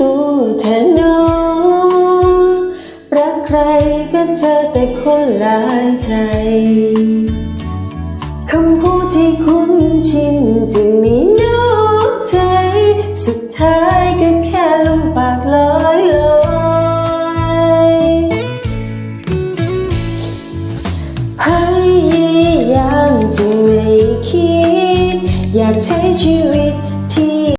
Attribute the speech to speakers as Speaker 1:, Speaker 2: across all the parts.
Speaker 1: ตัวเธอเน้องรักใครก็เจอแต่คนหลายใจคำพูดที่คุ้นชินจะมีนอกใจ สุดท้ายก็แค่ลมปากลอยลอยพยายามจะไม่คิด อยากใช้ชีวิตที่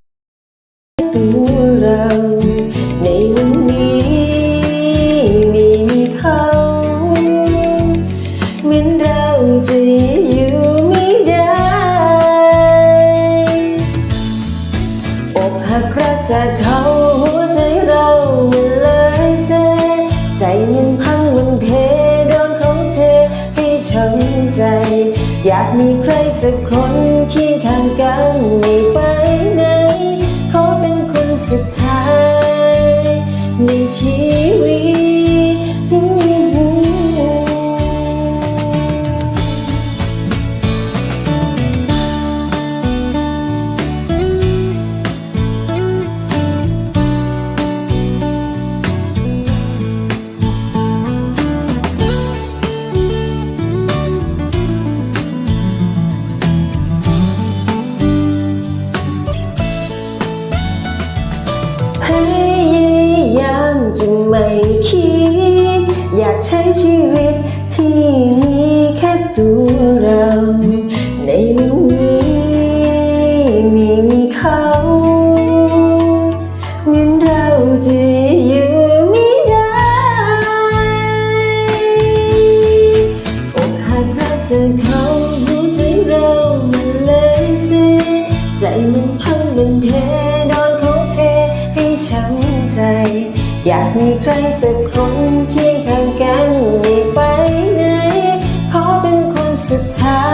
Speaker 1: ใจมันพังมันเพโดนเขาเทให้ช้ำใจ อยากมีใครสักคนเคียงข้างกัน จะไม่คิด อยากใช้ชีวิตที่มีแค่ตัวเรา ในวันนี้ไม่มีเขาเหมือนเราจะอยู่ไม่ได้อกหักรักเจอเขาหัวใจเรามันเลยเสียใจมันพังเป็นแผากมีใครสักคนเคียงข้างกันไม่ไปไหน ขอเป็นคนสุดท้า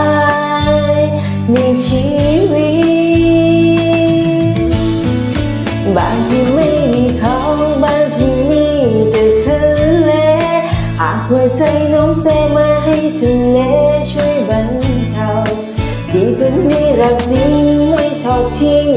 Speaker 1: ยในชีวิต บางที่ไม่มีเขาบางที่มีแต่ทะเลหากว่าใจน้องเซมาให้ทะเลช่วยบรรเทาดีกว่านี้รักจริงไม่ทอดทิ้ง